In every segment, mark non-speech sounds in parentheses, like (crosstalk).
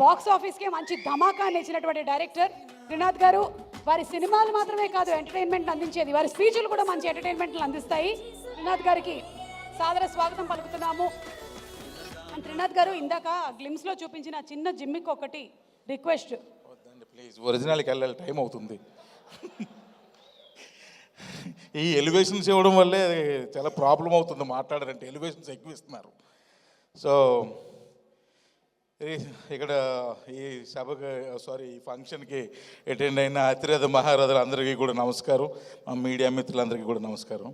Box ఆఫీస్కి మంచి ధమాకాన్ని ఇచ్చినటువంటి డైరెక్టర్ త్రినాథ్ గారు. వారి సినిమాలు మాత్రమే కాదు ఎంటర్టైన్మెంట్ అందించేది. వారి స్పీచ్లు కూడా మంచి ఎంటర్టైన్మెంట్లు అందిస్తాయి. త్రినాథ్ గారికి సాదర స్వాగతం పలుకుతున్నాము. అండ్ త్రినాథ్ గారు ఇందాక గ్లిమ్స్లో చూపించిన చిన్న జిమ్మికి ఒకటి రిక్వెస్ట్. వద్దండి ప్లీజ్. ఒరిజినల్కి వెళ్ళాలి టైం అవుతుంది. ఈ ఎలివేషన్స్ ఇవ్వడం వల్లే చాలా ప్రాబ్లం అవుతుంది మాట్లాడారంటే ఎలివేషన్స్ ఎక్కువ ఇస్తున్నారు. సో ఇక్కడ ఈ సభకు సారీ ఈ ఫంక్షన్కి అటెండ్ అయిన అతిరథ మహారథులు అందరికీ కూడా నమస్కారం. మా మీడియా మిత్రులందరికీ కూడా నమస్కారం.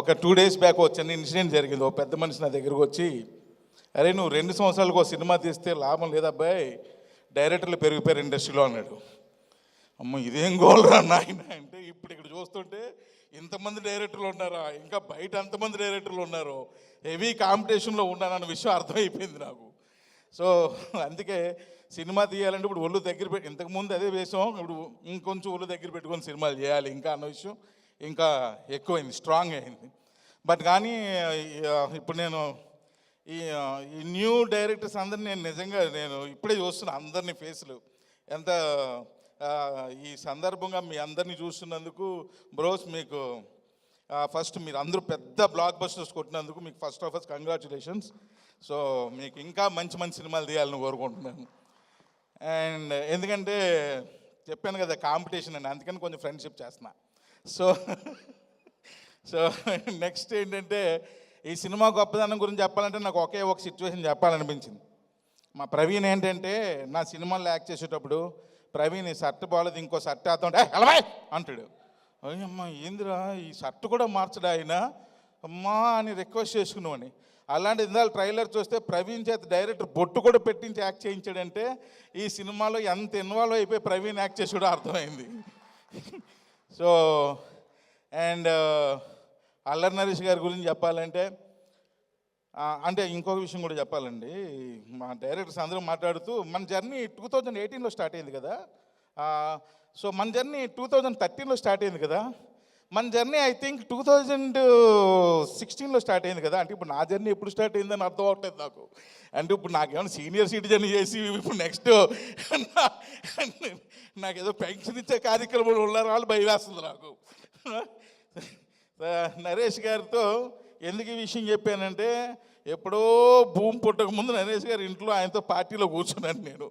ఒక టూ డేస్ బ్యాక్ ఒక చిన్న ఇన్సిడెంట్ జరిగింది. ఒక పెద్ద మనిషి నా దగ్గరకు వచ్చి అరే నువ్వు రెండు సంవత్సరాలకు ఒక సినిమా తీస్తే లాభం లేదబ్బాయి. డైరెక్టర్లు పెరిగిపోయారు ఇండస్ట్రీలో అన్నాడు. అమ్మ ఇదేం గోల్రా నాయన అంటే ఇప్పుడు ఇక్కడ చూస్తుంటే ఇంతమంది డైరెక్టర్లు ఉన్నారా? ఇంకా బయట అంతమంది డైరెక్టర్లు ఉన్నారు? హెవీ కాంపిటీషన్లో ఉన్నానన్న విషయం అర్థమైపోయింది నాకు. సో అందుకే సినిమా తీయాలంటే ఇప్పుడు ఒళ్ళు దగ్గర పెట్టి ఇంతకుముందు అదే వేసాం ఇప్పుడు ఇంకొంచెం ఒళ్ళు దగ్గర పెట్టుకొని సినిమాలు చేయాలి ఇంకా అన్న విషయం ఇంకా ఎక్కువైంది స్ట్రాంగ్ అయింది. బట్ కానీ ఇప్పుడు నేను ఈ ఈ న్యూ డైరెక్టర్స్ అందరిని నేను నిజంగా నేను ఇప్పుడే చూస్తున్నా అందరినీ ఫేస్లు ఎంత ఈ సందర్భంగా మీ అందరినీ చూస్తున్నందుకు బ్రోస్ మీకు ఫస్ట్ మీరు అందరూ పెద్ద బ్లాక్ బస్టర్స్ కొట్టినందుకు మీకు first of all congratulations so మీకు ఇంకా మంచి మంచి సినిమాలు తీయాలని కోరుకుంటున్నాను. అండ్ ఎందుకంటే చెప్పాను కదా కాంపిటీషన్ అని అందుకని కొంచెం ఫ్రెండ్షిప్ చేస్తున్నా. సో సో నెక్స్ట్ ఏంటంటే ఈ సినిమా గొప్పదనం గురించి చెప్పాలంటే నాకు ఒకే ఒక సిచ్యువేషన్ చెప్పాలనిపించింది. మా ప్రవీణ్ ఏంటంటే నా సినిమాల్లో యాక్ట్ చేసేటప్పుడు ప్రవీణ్ ఈ షర్ట్ బాగాలేదు ఇంకో షర్ట్ వేస్తుంటే హెలవాయ్! అంటాడు. అయ్యమ్మా ఏందిరా? ఈ షర్ట్ కూడా మార్చడా ఆయన? అమ్మా! అని రిక్వెస్ట్ చేసుకున్నామని. అలాంటి ఇందాక ట్రైలర్ చూస్తే ప్రవీణ్ చేత డైరెక్టర్ బొట్టు కూడా పెట్టించి యాక్ట్ చేయించాడంటే ఈ సినిమాలో ఎంత ఇన్వాల్వ్ అయిపోయి ప్రవీణ్ యాక్ట్ చేసాడో అర్థమైంది. (laughs) So and uh, Allari Naresh గారి గురించి చెప్పాలంటే అంటే ఇంకొక విషయం కూడా చెప్పాలండి. మా డైరెక్టర్స్ అందరూ మాట్లాడుతూ మన జర్నీ టూ థౌజండ్ ఎయిటీన్లో స్టార్ట్ అయింది కదా. సో మన జర్నీ టూ థౌజండ్ థర్టీన్లో స్టార్ట్ అయింది కదా. మన journey I think two thousand సిక్స్టీన్లో స్టార్ట్ అయింది కదా. అంటే ఇప్పుడు నా జర్నీ ఎప్పుడు స్టార్ట్ అయిందని అర్థం అవట్లేదు నాకు. అంటే ఇప్పుడు నాకేమైనా సీనియర్ సిటిజన్ చేసి ఇప్పుడు నెక్స్ట్ నాకు ఏదో పెన్షన్ ఇచ్చే కార్యక్రమాలు ఉన్నారు వాళ్ళు భయం వేస్తుంది నాకు. నరేష్ గారితో ఎందుకు ఈ విషయం చెప్పానంటే ఎప్పుడో భూమి పుట్టక ముందు నరేష్ గారి ఇంట్లో ఆయనతో పార్టీలో కూర్చున్నాను నేను.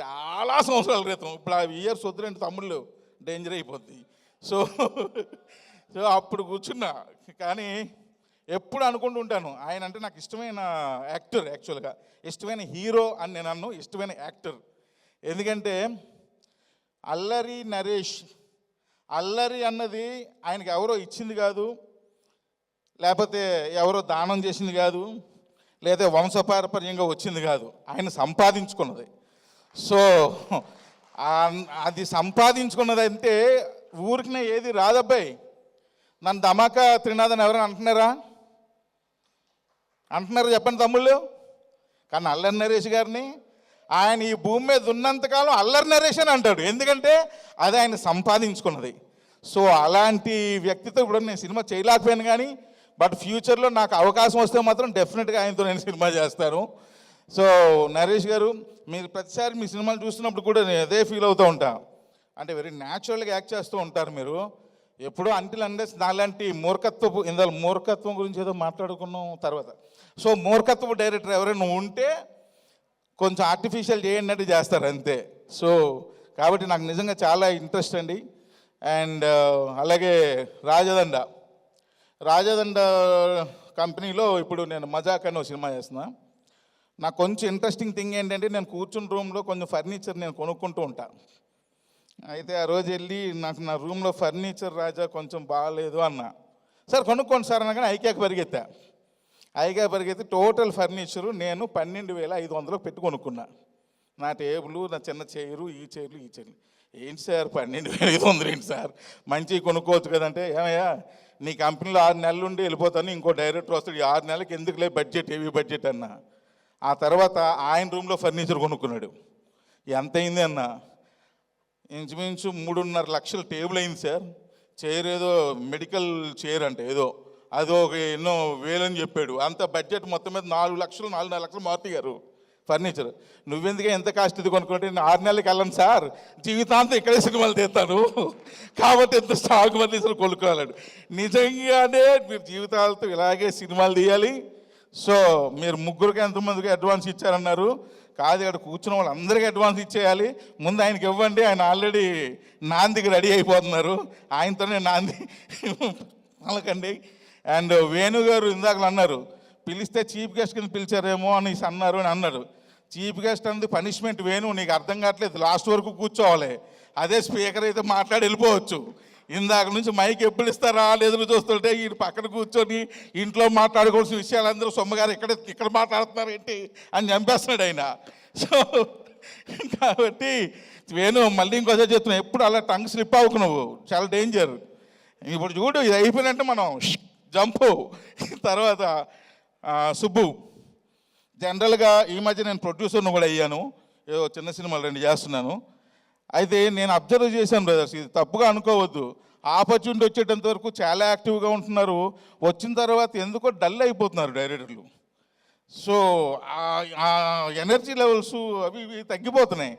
చాలా సంవత్సరాల క్రితం. ఇప్పుడు ఆ ఇయర్స్ వద్దులంటే తమ్ముళ్ళు డేంజర్ అయిపోద్ది. సో సో అప్పుడు కూర్చున్నా. కానీ ఎప్పుడు అనుకుంటూ ఉంటాను ఆయన అంటే నాకు ఇష్టమైన యాక్టర్ యాక్చువల్గా. ఇష్టమైన హీరో అని నేను అన్ను ఇష్టమైన యాక్టర్. ఎందుకంటే అల్లరి నరేష్ అల్లరి అన్నది ఆయనకి ఎవరో ఇచ్చింది కాదు. లేకపోతే ఎవరో దానం చేసింది కాదు లేదా వంశపారపర్యంగా వచ్చింది కాదు. ఆయన సంపాదించుకున్నది. సో అది సంపాదించుకున్నది అంటే ఊరికినే ఏది రాదబ్బాయి నన్ను ధమాకా త్రినాథన్ ఎవరైనా అంటున్నారా? అంటున్నారు చెప్పండి తమ్ముళ్ళు. కానీ అల్లరి నరేష్ గారిని ఆయన ఈ భూమి మీద ఉన్నంతకాలం అల్లరి నరేష్ అని అంటాడు. ఎందుకంటే అది ఆయన సంపాదించుకున్నది. సో అలాంటి వ్యక్తితో ఇప్పుడు నేను సినిమా చేయలేకపోయాను కానీ బట్ ఫ్యూచర్లో నాకు అవకాశం వస్తే మాత్రం డెఫినెట్గా ఆయనతో నేను సినిమా చేస్తాను. సో నరేష్ గారు మీరు ప్రతిసారి మీ సినిమాలు చూస్తున్నప్పుడు కూడా నేను అదే ఫీల్ అవుతూ ఉంటా. అంటే వెరీ న్యాచురల్గా యాక్ట్ చేస్తూ ఉంటారు మీరు. ఎప్పుడో అంటిల్ అండర్స్ నాలాంటి మూర్ఖత్వపు ఇందులో మూర్ఖత్వం గురించి ఏదో మాట్లాడుకున్నాం తర్వాత. సో మూర్ఖత్వపు డైరెక్టర్ ఎవరైనా ఉంటే కొంచెం ఆర్టిఫిషియల్ చేయండి చేస్తారు అంతే. సో కాబట్టి నాకు నిజంగా చాలా ఇంట్రెస్ట్ అండి. అండ్ అలాగే రాజదండ. రాజదండ కంపెనీలో ఇప్పుడు నేను మజాక్ అని ఒక సినిమా చేస్తున్నా. నాకు కొంచెం ఇంట్రెస్టింగ్ థింగ్ ఏంటంటే నేను కూర్చున్న రూమ్లో కొంచెం ఫర్నిచర్ నేను కొనుక్కుంటూ ఉంటా. అయితే ఆ రోజు వెళ్ళి నాకు నా రూమ్లో ఫర్నిచర్ రాజా కొంచెం బాగాలేదు అన్న. సార్ కొనుక్కోండి సార్ అనగానే ఐక్యాకి పరిగెత్తా. ఐక్యా పరిగెత్తి టోటల్ ఫర్నిచరు నేను పన్నెండు వేల ఐదు వందలకు పెట్టి కొనుక్కున్నా. నా టేబుల్ నా చిన్న చైరు ఈ చైర్లు ఈ చైర్లు. ఏంటి సార్ పన్నెండు వేల ఐదు వందలు ఏంటి సార్? మంచి కొనుక్కోవచ్చు కదంటే ఏమయ్యా? నీ కంపెనీలో ఆరు నెలలు ఉండి వెళ్ళిపోతాను ఇంకో డైరెక్టర్ వస్తాడు ఈ ఆరు నెలలకి ఎందుకులే బడ్జెట్ ఏవి బడ్జెట్ అన్న. ఆ తర్వాత ఆయన రూమ్లో ఫర్నిచర్ కొనుక్కున్నాడు. ఎంత అయింది అన్న? ఇంచుమించు మూడున్నర లక్షల టేబుల్ అయింది సార్. చైర్ ఏదో మెడికల్ చైర్ అంటే ఏదో. అది ఒక ఎన్నో వేలని చెప్పాడు. అంత బడ్జెట్ మొత్తం మీద నాలుగు లక్షలు నాలుగున్నర లక్షలు మారుతి గారు. ఫర్నిచర్. నువ్వెందుకే ఎంత కాస్ట్ ఇది కొనుక్కుంటే? నేను ఆరు నెలలకి వెళ్ళను సార్. జీవితాంతం ఇక్కడే సినిమాలు తీస్తాను. కాబట్టి ఎంత స్టాక్ ఫర్నిచర్ కొనుక్కోవాలండి. నిజంగానే మీరు జీవితాలతో ఇలాగే సినిమాలు తీయాలి. సో మీరు ముగ్గురికి ఎంతమందికి అడ్వాన్స్ ఇచ్చారన్నారు? కాదు ఇక్కడ కూర్చున్న వాళ్ళందరికీ అడ్వాన్స్ ఇచ్చేయాలి. ముందు ఆయనకి ఇవ్వండి. ఆయన ఆల్రెడీ నాందికి రెడీ అయిపోతున్నారు. ఆయనతోనే నాంది. పలకండి. అండ్ వేణు గారు అన్నారు పిలిస్తే చీఫ్ గెస్ట్ కింద పిలిచారేమో అని అన్నారు అని అన్నారు చీఫ్ గెస్ట్ అన్నది పనిష్మెంట్ వేణు నీకు అర్థం కావట్లేదు లాస్ట్ వరకు కూర్చోవాలి. అదే స్పీకర్ అయితే మాట్లాడి వెళ్ళిపోవచ్చు. ఇందాక నుంచి మైక్ ఎప్పుడు ఇస్తారా ఎదురు చూస్తుంటే ఈ పక్కన కూర్చొని ఇంట్లో మాట్లాడుకోవాల్సిన విషయాలు అందరూ సొమ్మగారు ఇక్కడ ఇక్కడ మాట్లాడుతున్నారు ఏంటి అని చంపేస్తున్నాడు ఆయన. సో కాబట్టి వేణు మళ్ళీ ఇంకోసారి చెప్తున్నా ఎప్పుడు అలా టంగ్ స్లిప్ అవ్వకు నువ్వు చాలా డేంజర్. ఇప్పుడు చూడు ఇది అయిపోయినట్టు మనం జంపు. తర్వాత సుబ్బు జనరల్గా ఈ మధ్య నేను ప్రొడ్యూసర్ను కూడా అయ్యాను. ఏదో చిన్న సినిమాలు రెండు చేస్తున్నాను. అయితే నేను అబ్జర్వ్ చేశాను బ్రదర్స్ ఇది తప్పుగా అనుకోవద్దు. ఆపర్చునిటీ వచ్చేటంత వరకు చాలా యాక్టివ్గా ఉంటున్నారు. వచ్చిన తర్వాత ఎందుకో డల్ అయిపోతున్నారు డైరెక్టర్లు. సో ఆ ఎనర్జీ లెవెల్స్ అవి ఇవి తగ్గిపోతున్నాయి.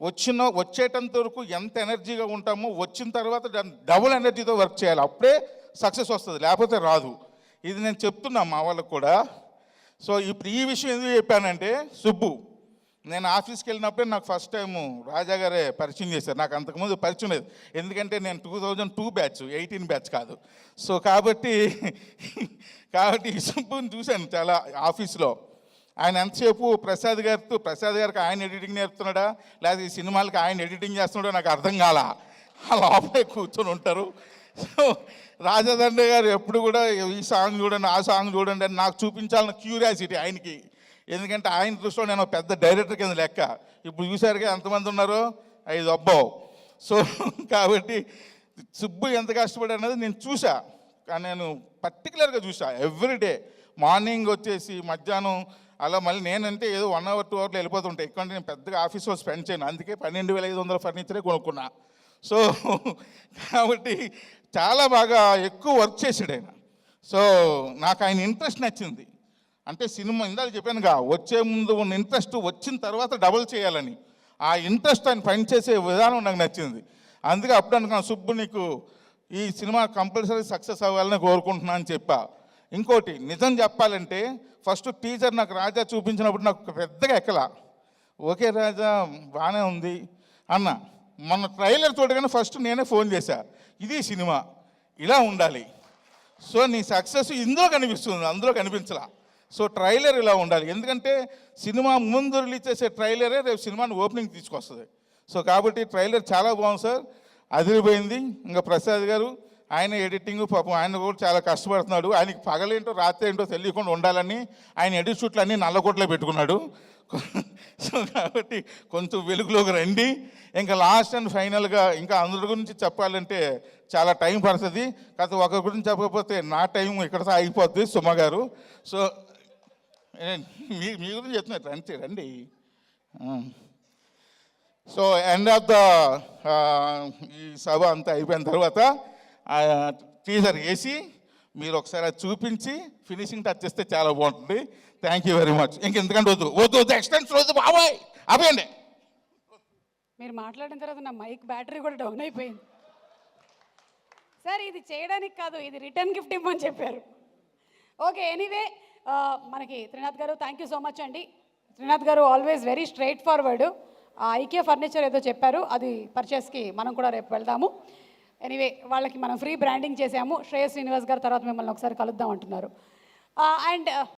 వచ్చిన వచ్చేటంత వరకు ఎంత ఎనర్జీగా ఉంటామో వచ్చిన తర్వాత డబుల్ ఎనర్జీతో వర్క్ చేయాలి. అప్పుడే సక్సెస్ వస్తుంది లేకపోతే రాదు. ఇది నేను చెప్తున్నా మా వాళ్ళకు కూడా. సో ఇప్పుడు ఈ విషయం ఎందుకు చెప్పానంటే సుబ్బు నేను ఆఫీస్కి వెళ్ళినప్పుడే నాకు ఫస్ట్ టైం రాజా గారే పరిచయం చేశారు. నాకు అంతకుముందు పరిచయం లేదు. ఎందుకంటే నేను two thousand two batch eighteen batch కాదు. సో కాబట్టి కాబట్టి ఈ సుబ్బుని చూశాను చాలా ఆఫీస్లో. ఆయన ఎంతసేపు ప్రసాద్ గారితో ప్రసాద్ గారికి ఆయన ఎడిటింగ్ నేర్పుతున్నాడా? లేదా ఈ సినిమాలకి ఆయన ఎడిటింగ్ చేస్తున్నాడో నాకు అర్థం కాల. ఆ లోపలే కూర్చొని ఉంటారు. సో రాజదండ్రి గారు ఎప్పుడు కూడా ఈ సాంగ్ చూడండి ఆ సాంగ్ చూడండి అని నాకు చూపించాలన్న క్యూరియాసిటీ ఆయనకి. ఎందుకంటే ఆయన దృష్టిలో నేను పెద్ద డైరెక్టర్ కింద లెక్క. ఇప్పుడు చూసారుగా ఎంతమంది ఉన్నారో? ఐదు అబ్బావు సో (laughs) కాబట్టి సుబ్బు ఎంత కష్టపడి అన్నది నేను చూసా కానీ నేను పర్టికులర్గా చూసా ఎవ్రీడే మార్నింగ్ వచ్చేసి మధ్యాహ్నం అలా మళ్ళీ నేనంటే ఏదో వన్ అవర్ టూ అవర్లో వెళ్ళిపోతుంటాయి ఎక్కువ నేను పెద్దగా ఆఫీస్లో స్పెండ్ చేయను. అందుకే పన్నెండు వేల ఐదు వందల ఫర్నిచరే కొనుక్కున్నా. సో (laughs) కాబట్టి చాలా బాగా ఎక్కువ వర్క్ చేశాడు ఆయన. సో నాకు ఆయన ఇంట్రెస్ట్ నచ్చింది. అంటే సినిమా ఇందాక చెప్పానుగా వచ్చే ముందు ఉన్న ఇంట్రెస్ట్ వచ్చిన తర్వాత డబుల్ చేయాలని. ఆ ఇంట్రెస్ట్ ఆయన పనిచేసే విధానం నాకు నచ్చింది. అందుకే అప్పుడు అనుకున్నాను సుబ్బు నీకు ఈ సినిమా కంపల్సరీ సక్సెస్ అవ్వాలని కోరుకుంటున్నా అని చెప్పా. ఇంకోటి నిజం చెప్పాలంటే ఫస్ట్ టీచర్ నాకు రాజా చూపించినప్పుడు నాకు పెద్దగా ఎక్కలా. ఓకే రాజా బాగానే ఉంది అన్న. మొన్న ట్రైలర్ చూడగానే ఫస్ట్ నేనే ఫోన్ చేశా. ఇది సినిమా. ఇలా ఉండాలి. సో నీ సక్సెస్ ఇందులో కనిపిస్తుంది. అందులో కనిపించలా. సో ట్రైలర్ ఇలా ఉండాలి. ఎందుకంటే సినిమా ముందు రిలీజ్ చేసే ట్రైలరే రేపు సినిమాని ఓపెనింగ్ తీసుకొస్తుంది. సో కాబట్టి ట్రైలర్ చాలా బాగుంది సార్. అదిరిపోయింది. ఇంకా ప్రసాద్ గారు ఆయన ఎడిటింగ్ పాపం ఆయన కూడా చాలా కష్టపడుతున్నాడు. ఆయనకి పగలేంటో రాత్రి ఏంటో తెలియకుండా ఉండాలని ఆయన ఎడిట్ షూట్లు అన్నీ నల్లకోట్లో పెట్టుకున్నాడు. (laughs) సో కాబట్టి కొంచెం వెలుగులోకి రండి. ఇంకా లాస్ట్ అండ్ ఫైనల్గా ఇంకా అందరి గురించి చెప్పాలంటే చాలా టైం పడుతుంది. కాకపోతే ఒకరి గురించి చెప్పకపోతే నా టైం ఇక్కడ అయిపోద్ది సుమ గారు. సో మీ మీ గురించి చెప్తున్నారు రండి రండి. సో ఎండ్ ఆఫ్ ద ఈ సభ అంతా అయిపోయిన తర్వాత టీజర్ వేసి మీరు ఒకసారి అది చూపించి ఫినిషింగ్ టచ్ చేస్తే చాలా బాగుంటుంది. థ్యాంక్ యూ వెరీ మచ్ ఇంక ఎందుకంటే వద్దు వద్దు వద్దు ఎక్స్టెన్స్ వద్దు బాబాయ్. అవేండి మీరు మాట్లాడిన తర్వాత నా మైక్ బ్యాటరీ కూడా డౌన్ అయిపోయింది. సార్ ఇది చేయడానికి కాదు ఇది రిటర్న్ గిఫ్ట్ ఇవ్వమని చెప్పారు. ఓకే ఎనీవే మనకి త్రినాథ్ గారు థ్యాంక్ యూ సో మచ్ అండి. Trinath garu always very straightforward IKEA furniture ఏదో చెప్పారు అది పర్చేస్కి మనం కూడా రేపు వెళ్దాము. ఎనీవే వాళ్ళకి మనం ఫ్రీ బ్రాండింగ్ చేసాము. శ్రేయస్ శ్రీనివాస్ గారు తర్వాత మిమ్మల్ని ఒకసారి కలుద్దాం అంటున్నారు. Uh, and